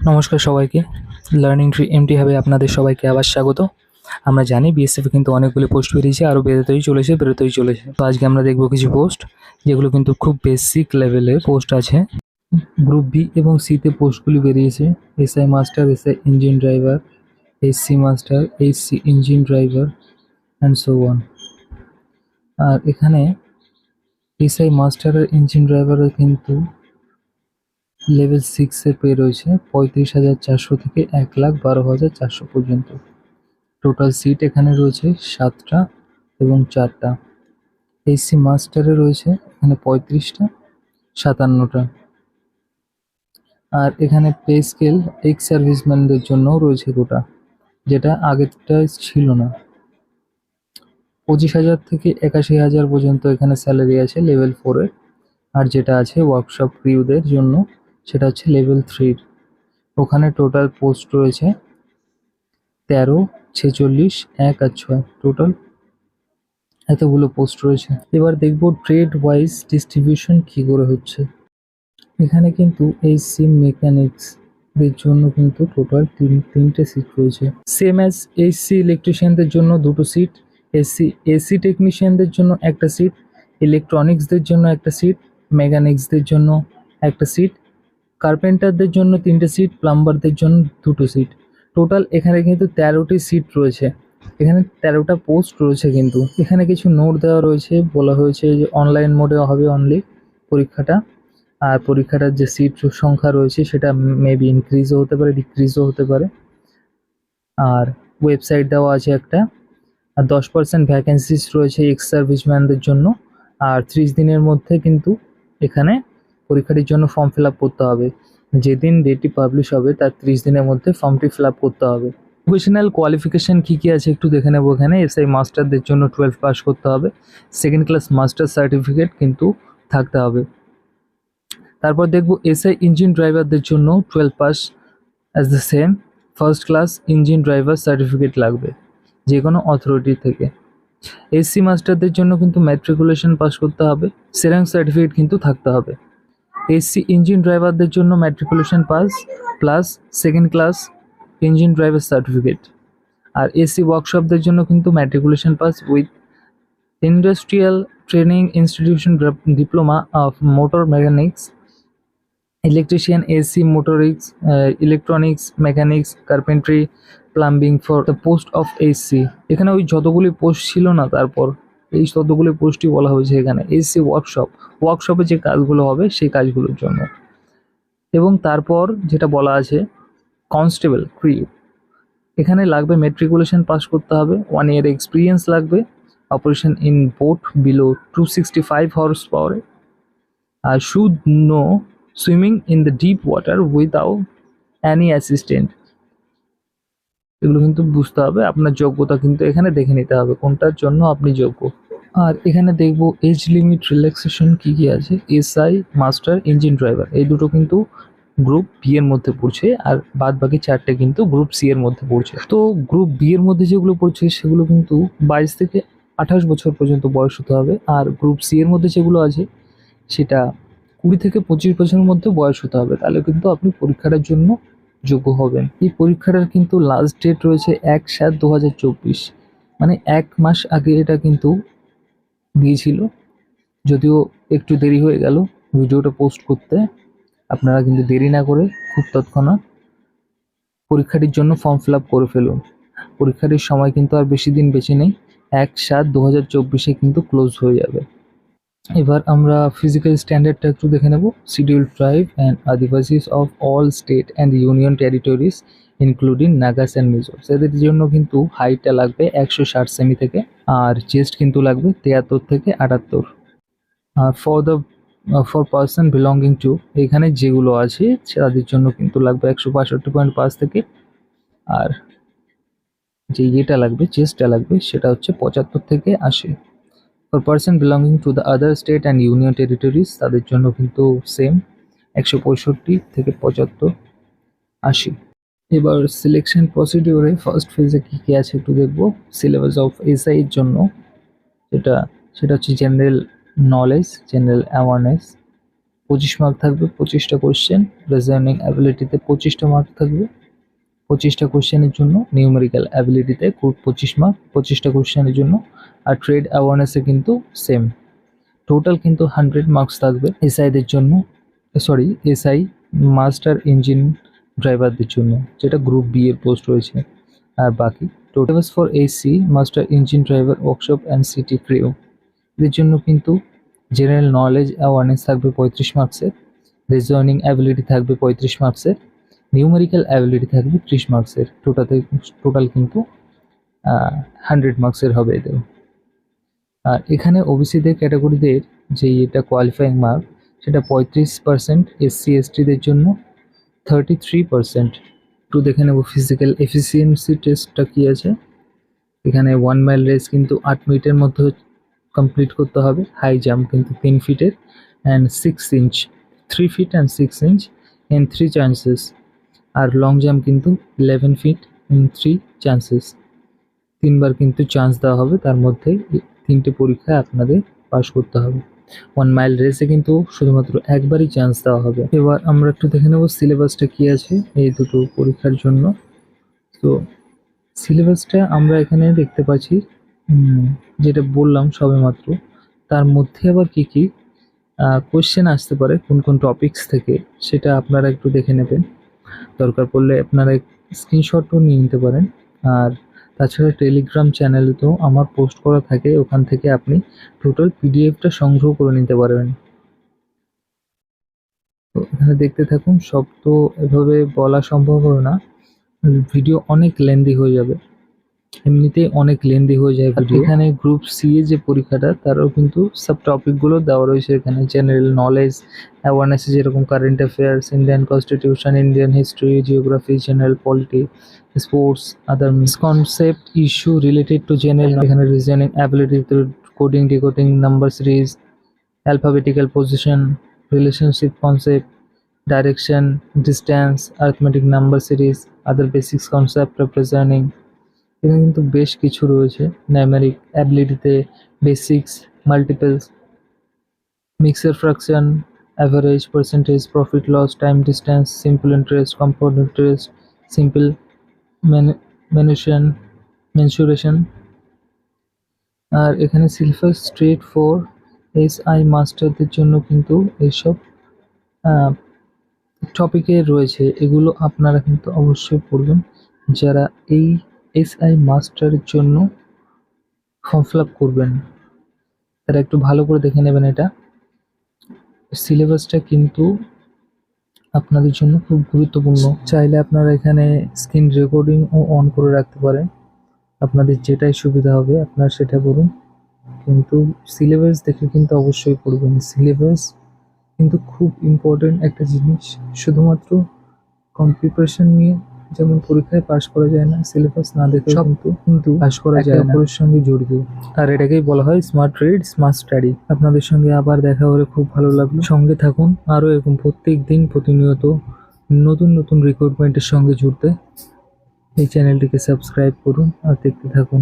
নমস্কার সবাইকে। Learning tree MT হবে আপনাদের সবাইকে আবার স্বাগত। আমরা জানি বিএসএফ কিন্তু অনেকগুলি পোস্ট বেরিয়েছে, আরও বেরোতেই চলেছে বেরোতেই চলেছে। তো আজকে আমরা দেখব কিছু পোস্ট যেগুলো কিন্তু খুব বেসিক লেভেলের পোস্ট আছে। গ্রুপ বি এবং সিতে পোস্টগুলি বেরিয়েছে। SI master SI engine driver SC master SC engine driver and so on আর এখানে এসআই মাস্টার আর ইঞ্জিন ড্রাইভারের কিন্তু লেভেল সিক্সের পে রয়েছে পঁয়ত্রিশ হাজার চারশো থেকে এক লাখ বারো হাজার চারশো পর্যন্ত। টোটাল সিট এখানে রয়েছে সাতটা এবং চারটা। এসি মাস্টারে রয়েছে এখানে পঁয়ত্রিশটা, সাতান্নটা। আর এখানে পে স্কেল এক্স সার্ভিসম্যানদের জন্যও রয়েছে গোটা, যেটা আগেরটা ছিল না। পঁচিশ হাজার থেকে একাশি হাজার পর্যন্ত এখানে স্যালারি আছে লেভেল ফোরের আর যেটা আছে ওয়ার্কশপ ক্রিউদের জন্য সেটা হচ্ছে লেভেল থ্রির ওখানে টোটাল পোস্ট রয়েছে তেরো, ছেচল্লিশ, এক আর ছয়। টোটাল এতগুলো পোস্ট রয়েছে। এবার দেখব ট্রেড ওয়াইজ ডিস্ট্রিবিউশন কী করে হচ্ছে। এখানে কিন্তু এই সিম মেকানিক্স দের জন্য কিন্তু টোটাল তিন, তিনটে সিট রয়েছে। সেম অ্যাজ এসি ইলেকট্রিশিয়ানদের জন্য দুটো সিট এসি এসি টেকনিশিয়ানদের জন্য একটা সিট ইলেকট্রনিক্সদের জন্য একটা সিট মেকানিক্সদের জন্য একটা সিট কার্পেন্টারদের জন্য তিনটে সিট প্লাম্বারদের জন্য দুটো সিট টোটাল এখানে কিন্তু তেরোটি সিট রয়েছে। এখানে তেরোটা পোস্ট রয়েছে কিন্তু। এখানে কিছু নোট দেওয়া রয়েছে। বলা হয়েছে যে অনলাইন মোডে হবে অনলি পরীক্ষাটা। আর পরীক্ষাটার যে সিট সংখ্যা রয়েছে সেটা মেবি ইনক্রিজও হতে পারে ডিক্রিজও হতে পারে। আর ওয়েবসাইট দেওয়া আছে একটা। আর দশ পার্সেন্ট ভ্যাকেন্সিস রয়েছে এক্স সার্ভিসম্যানদের জন্য। আর ত্রিশ দিনের মধ্যে কিন্তু এখানে পরীক্ষাটির জন্য ফর্ম ফিল আপ করতে হবে। যেদিন ডেটটি পাবলিশ হবে, তার ত্রিশ দিনের মধ্যে ফর্মটি ফিল আপ করতে হবে। প্রফেশনাল কোয়ালিফিকেশান কী কী আছে একটু দেখে নেব এখানে। এসআই মাস্টারদের জন্য টুয়েলভ পাস করতে হবে। সেকেন্ড ক্লাস মাস্টার সার্টিফিকেট কিন্তু থাকতে হবে। তারপর দেখব এসআই ইঞ্জিন ড্রাইভারদের জন্য twelve pass as the same first class engine driver certificate লাগবে যে কোনো অথরিটি থেকে এসসি মাস্টারদের জন্য কিন্তু ম্যাট্রিকুলেশন পাস করতে হবে। সেরাং সার্টিফিকেট কিন্তু থাকতে হবে। এসসি ইঞ্জিন ড্রাইভারদের জন্য matriculation pass plus second class engine driver certificate আর এসি ওয়ার্কশপদের জন্য কিন্তু matriculation pass with industrial training institution diploma of motor mechanics electrician AC motorics electronics mechanics carpentry plumbing for the post of AC এখানে ওই যতগুলি post ছিল না তারপর এই ততগুলি পোস্টই বলা হয়েছে এখানে। এসি ওয়ার্কশপ ওয়ার্কশপে যে কাজগুলো হবে সেই কাজগুলোর জন্য। এবং তারপর যেটা বলা আছে কনস্টেবল ক্রিউ এখানে লাগবে মেট্রিকুলেশন পাস করতে হবে ওয়ান ইয়ার এক্সপিরিয়েন্স লাগবে। Operation in boat below two sixty five horse পাওয়ারে আর should no swimming in the deep water without any assistant এগুলো কিন্তু বুঝতে হবে। আপনার যোগ্যতা কিন্তু এখানে দেখে নিতে হবে কোনটার জন্য আপনি যোগ্য। আর এখানে দেখব এজ লিমিট রিল্যাক্সেশন কী কী আছে? এসআই মাস্টার ইঞ্জিন ড্রাইভার এই দুটো কিন্তু গ্রুপ বি এর মধ্যে পড়ছে আর বাদ বাকি চারটে কিন্তু গ্রুপ সি এর মধ্যে পড়ছে। তো গ্রুপ বি এর মধ্যে যেগুলো পড়ছে সেগুলো কিন্তু বাইশ থেকে আঠাশ বছর পর্যন্ত বয়স হতে হবে। আর গ্রুপ সি এর মধ্যে যেগুলো আছে সেটা কুড়ি থেকে পঁচিশ বছরের মধ্যে বয়স হতে হবে। তাহলে কিন্তু আপনি পরীক্ষাটার জন্য যোগ্য হবেন। এই পরীক্ষাটার কিন্তু লাস্ট ডেট রয়েছে এক সাত দু মানে এক মাস আগে এটা কিন্তু দিয়েছিল। যদিও একটু দেরি হয়ে গেল ভিডিওটা পোস্ট করতে। আপনারা কিন্তু দেরি না করে খুব তৎক্ষণাৎ পরীক্ষাটির জন্য ফর্ম ফিল করে ফেলুন। পরীক্ষাটির সময় কিন্তু আর বেশি দিন বেশি নেই। এক সাত দু হাজার কিন্তু ক্লোজ হয়ে যাবে। এবার আমরা ফিজিক্যাল স্ট্যান্ডার্ডটা একটু দেখে নেব। Schedule tribe and Adivasis of all state and union territories including Nagas and Mizos এদের জন্য কিন্তু হাইটটা লাগবে একশো ষাট সেমি থেকে, আর চেস্ট কিন্তু লাগবে তিয়াত্তর থেকে আটাত্তর। আর for the for person belonging to এখানে যেগুলো আছে, তাদের জন্য কিন্তু লাগবে একশো বাষট্টি পয়েন্ট পাঁচ থেকে, আর যে ইয়েটা লাগবে চেস্টটা লাগবে, সেটা হচ্ছে পঁচাত্তর থেকে আশি। For person belonging to the other state and union territories তাদের জন্য কিন্তু সেম একশো পঁয়ষট্টি থেকে পঁচাত্তর, আশি। এবার সিলেকশন প্রসিডিওরে ফার্স্ট ফেজে কী কী আছে একটু দেখব। সিলেবাস অফ এসআই এর জন্য যেটা, সেটা হচ্ছে জেনারেল নলেজ জেনারেল অ্যাওয়ারনেস পঁচিশ মার্ক থাকবে, পঁচিশটা কোশ্চেন রিজনিং অ্যাবিলিটিতে পঁচিশটা মার্ক থাকবে। পঁচিশটা কোশ্চেনের জন্য নিউমেরিক্যাল অ্যাবিলিটিতে পঁচিশ মার্ক পঁচিশটা কোশ্চেনের জন্য, আর ট্রেড অ্যাওয়ারনেসে কিন্তু সেম টোটাল কিন্তু হান্ড্রেড মার্কস থাকবে এসআইদের জন্য সরি এসআই মাস্টার ইঞ্জিন ড্রাইভারদের জন্য, যেটা গ্রুপ বি এর পোস্ট রয়েছে। আর বাকি total for AC master engine driver workshop and city crew এদের জন্য কিন্তু জেনারেল নলেজ অ্যাওয়ারনেস থাকবে পঁয়ত্রিশ মার্কসের রিজনিং অ্যাবিলিটি থাকবে পঁয়ত্রিশ মার্কসের নিউমেরিক্যাল অ্যাবিলিটি থাকবে ত্রিশ মার্কসের টোটাতে টোটাল কিন্তু হান্ড্রেড মার্কসের হবে এদের। আর এখানে ওবিসিদের ক্যাটাগরিদের যে এটা কোয়ালিফাইং মার্ক সেটা পঁয়ত্রিশ পার্সেন্ট এসসি এসটিদের জন্য থার্টি থ্রি পার্সেন্ট একটু দেখে নেব ফিজিক্যাল এফিসিয়েন্সি টেস্টটা কী আছে। এখানে ওয়ান মাইল রেস কিন্তু আট মিনিটের মধ্যে কমপ্লিট করতে হবে। হাই জাম্প কিন্তু তিন ফিটের and six inch three feet and six inch in three chances R long jump কিন্তু eleven feet in three chances তিনবার কিন্তু চান্স দেওয়া হবে, তার মধ্যে তিনটে পরীক্ষায় আপনাদের পাস করতে হবে। ওয়ান মাইল রেসে কিন্তু শুধুমাত্র একবারই চান্স দেওয়া হবে। এবার আমরা একটু দেখে নেব সিলেবাসটা কী আছে এই দুটো পরীক্ষার জন্য। তো সিলেবাসটা আমরা এখানে দেখতে পাচ্ছি যেটা বললাম সবেমাত্র। তার মধ্যে আবার কি কি কোশ্চেন আসতে পারে, কোন কোন টপিকস থেকে, সেটা আপনারা একটু দেখে নেবেন। দরকার পড়লে আপনারা স্ক্রিনশটও নিয়ে নিতে পারেন। আর তাছাড়া টেলিগ্রাম চ্যানেলে তো আমার পোস্ট করা থাকে, ওখান থেকে আপনি টোটাল পিডিএফটা সংগ্রহ করে নিতে পারবেন। এখানে দেখতে থাকুন, সব তো এভাবে বলা সম্ভব হবে না। ভিডিও অনেক লেন্দি হয়ে যাবে। এমনিতেই অনেক লেন্দি হয়ে যায় এখানে গ্রুপ সি এ যে পরীক্ষাটা তারও কিন্তু সব টপিকগুলো দেওয়া রয়েছে এখানে। জেনারেল নলেজ অ্যাওয়ারনেস যেরকম current affairs Indian constitution Indian history geography general polity sports other misconcept issue related to general এখানে reasoning ability coding decoding number series alphabetical position relationship concept direction, distance, arithmetic number series, other basics concept of reasoning এখানে কিন্তু বেশ কিছু রয়েছে। Numeric অ্যাবিলিটিতে basics multiples mixer fraction average percentage profit loss time distance simple interest compound interest simple mention mensuration আর এখানে silver straight for S I মাস্টারদের জন্য কিন্তু এইসব টপিকে রয়েছে। এগুলো আপনারা কিন্তু অবশ্যই পড়বেন। যারা এই এসআই মাস্টারের জন্য ফর্ম ফিল আপ করবেন। তারা একটু ভালো করে দেখে নেবেন এটা। সিলেবাসটা কিন্তু আপনাদের জন্য খুব গুরুত্বপূর্ণ। চাইলে আপনারা এখানে স্ক্রিন রেকর্ডিংও অন করে রাখতে পারেন। আপনাদের যেটাই সুবিধা হবে, আপনারা সেটা করুন। কিন্তু সিলেবাস দেখে কিন্তু অবশ্যই পড়বেন সিলেবাস কিন্তু খুব ইম্পর্টেন্ট একটা জিনিস। শুধুমাত্র কম প্রিপারেশন নিয়ে যেমন পরীক্ষায় পাশ করা যায় না সিলেবাস না দেখে কিন্তু কিন্তু পাশ করা যায় অপরের সঙ্গে জড়িত। আর এটাকেই বলা হয় স্মার্ট রিড স্মার্ট স্টাডি আপনাদের সঙ্গে আবার দেখা হলে খুব ভালো লাগল। সঙ্গে থাকুন আরও এরকম প্রত্যেক দিন প্রতিনিয়ত নতুন নতুন রিক্রুটমেন্টের সঙ্গে জুড়তে। এই চ্যানেলটিকে সাবস্ক্রাইব করুন আর দেখতে থাকুন।